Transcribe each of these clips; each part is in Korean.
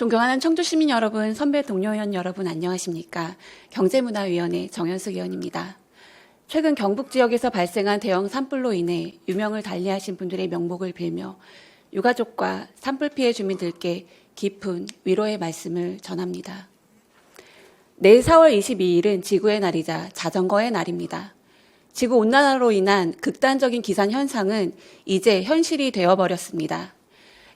존경하는 청주 시민 여러분, 선배 동료 의원 여러분 안녕하십니까? 경제문화위원회 정현숙 의원입니다. 최근 경북 지역에서 발생한 대형 산불로 인해 유명을 달리하신 분들의 명복을 빌며 유가족과 산불 피해 주민들께 깊은 위로의 말씀을 전합니다. 내일 4월 22일은 지구의 날이자 자전거의 날입니다. 지구 온난화로 인한 극단적인 기상 현상은 이제 현실이 되어버렸습니다.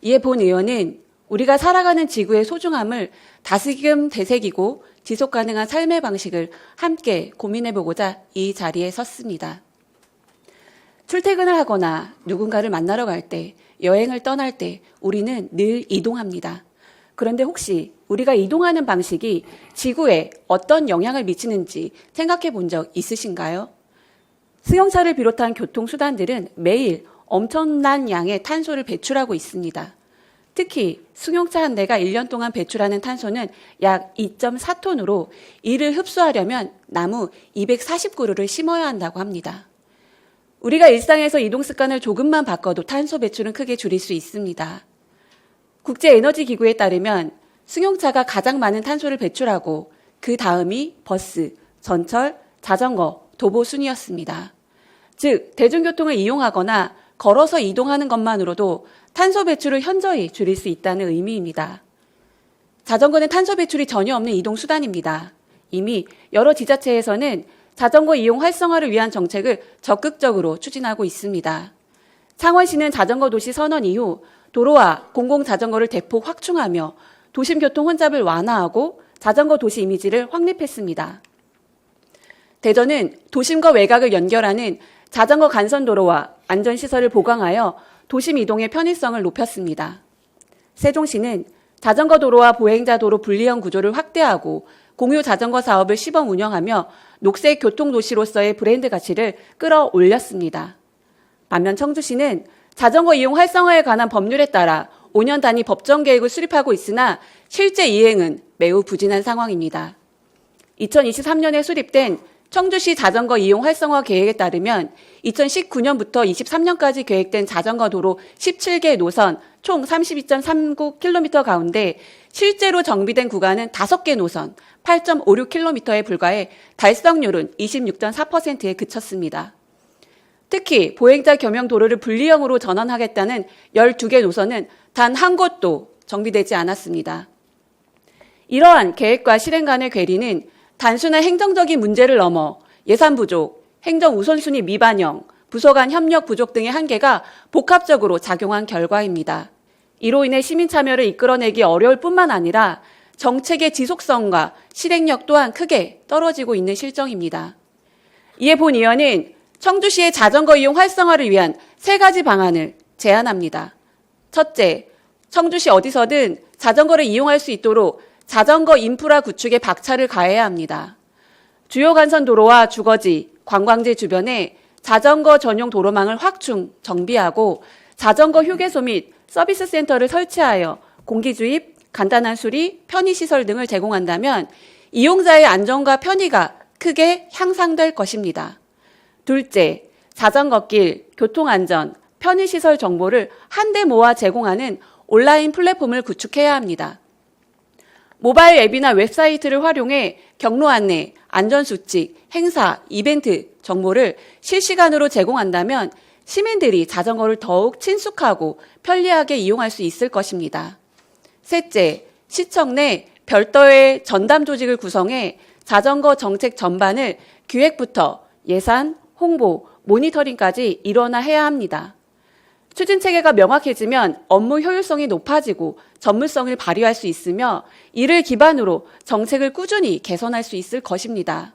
이에 본 의원은 우리가 살아가는 지구의 소중함을 다시금 되새기고 지속 가능한 삶의 방식을 함께 고민해 보고자 이 자리에 섰습니다. 출퇴근을 하거나 누군가를 만나러 갈 때, 여행을 떠날 때 우리는 늘 이동합니다. 그런데 혹시 우리가 이동하는 방식이 지구에 어떤 영향을 미치는지 생각해 본 적 있으신가요? 승용차를 비롯한 교통수단들은 매일 엄청난 양의 탄소를 배출하고 있습니다. 특히 승용차 한 대가 1년 동안 배출하는 탄소는 약 2.4톤으로 이를 흡수하려면 나무 240그루를 심어야 한다고 합니다. 우리가 일상에서 이동 습관을 조금만 바꿔도 탄소 배출은 크게 줄일 수 있습니다. 국제에너지기구에 따르면 승용차가 가장 많은 탄소를 배출하고 그 다음이 버스, 전철, 자전거, 도보 순이었습니다. 즉, 대중교통을 이용하거나 걸어서 이동하는 것만으로도 탄소 배출을 현저히 줄일 수 있다는 의미입니다. 자전거는 탄소 배출이 전혀 없는 이동 수단입니다. 이미 여러 지자체에서는 자전거 이용 활성화를 위한 정책을 적극적으로 추진하고 있습니다. 창원시는 자전거 도시 선언 이후 도로와 공공 자전거를 대폭 확충하며 도심 교통 혼잡을 완화하고 자전거 도시 이미지를 확립했습니다. 대전은 도심과 외곽을 연결하는 자전거 간선도로와 안전시설을 보강하여 도심 이동의 편의성을 높였습니다. 세종시는 자전거 도로와 보행자 도로 분리형 구조를 확대하고 공유 자전거 사업을 시범 운영하며 녹색 교통 도시로서의 브랜드 가치를 끌어올렸습니다. 반면 청주시는 자전거 이용 활성화에 관한 법률에 따라 5년 단위 법정 계획을 수립하고 있으나 실제 이행은 매우 부진한 상황입니다. 2023년에 수립된 청주시 자전거 이용 활성화 계획에 따르면 2019년부터 23년까지 계획된 자전거 도로 17개 노선 총 32.39km 가운데 실제로 정비된 구간은 5개 노선 8.56km에 불과해 달성률은 26.4%에 그쳤습니다. 특히 보행자 겸용 도로를 분리형으로 전환하겠다는 12개 노선은 단 한 곳도 정비되지 않았습니다. 이러한 계획과 실행 간의 괴리는 단순한 행정적인 문제를 넘어 예산 부족, 행정 우선순위 미반영, 부서 간 협력 부족 등의 한계가 복합적으로 작용한 결과입니다. 이로 인해 시민 참여를 이끌어내기 어려울 뿐만 아니라 정책의 지속성과 실행력 또한 크게 떨어지고 있는 실정입니다. 이에 본 의원은 청주시의 자전거 이용 활성화를 위한 세 가지 방안을 제안합니다. 첫째, 청주시 어디서든 자전거를 이용할 수 있도록 자전거 인프라 구축에 박차를 가해야 합니다. 주요 간선 도로와 주거지, 관광지 주변에 자전거 전용 도로망을 확충, 정비하고 자전거 휴게소 및 서비스 센터를 설치하여 공기 주입, 간단한 수리, 편의 시설 등을 제공한다면 이용자의 안전과 편의가 크게 향상될 것입니다. 둘째, 자전거길, 교통안전, 편의시설 정보를 한데 모아 제공하는 온라인 플랫폼을 구축해야 합니다. 모바일 앱이나 웹사이트를 활용해 경로 안내, 안전수칙, 행사, 이벤트 정보를 실시간으로 제공한다면 시민들이 자전거를 더욱 친숙하고 편리하게 이용할 수 있을 것입니다. 셋째, 시청 내 별도의 전담 조직을 구성해 자전거 정책 전반을 기획부터 예산, 홍보, 모니터링까지 일원화해야 합니다. 추진 체계가 명확해지면 업무 효율성이 높아지고 전문성을 발휘할 수 있으며 이를 기반으로 정책을 꾸준히 개선할 수 있을 것입니다.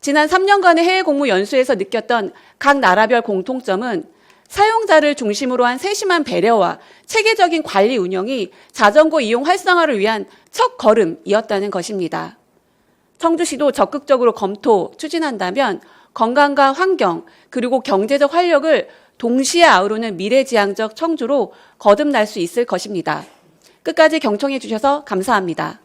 지난 3년간의 해외 공무 연수에서 느꼈던 각 나라별 공통점은 사용자를 중심으로 한 세심한 배려와 체계적인 관리 운영이 자전거 이용 활성화를 위한 첫 걸음이었다는 것입니다. 청주시도 적극적으로 검토, 추진한다면 건강과 환경, 그리고 경제적 활력을 동시에 아우르는 미래지향적 청주로 거듭날 수 있을 것입니다. 끝까지 경청해 주셔서 감사합니다.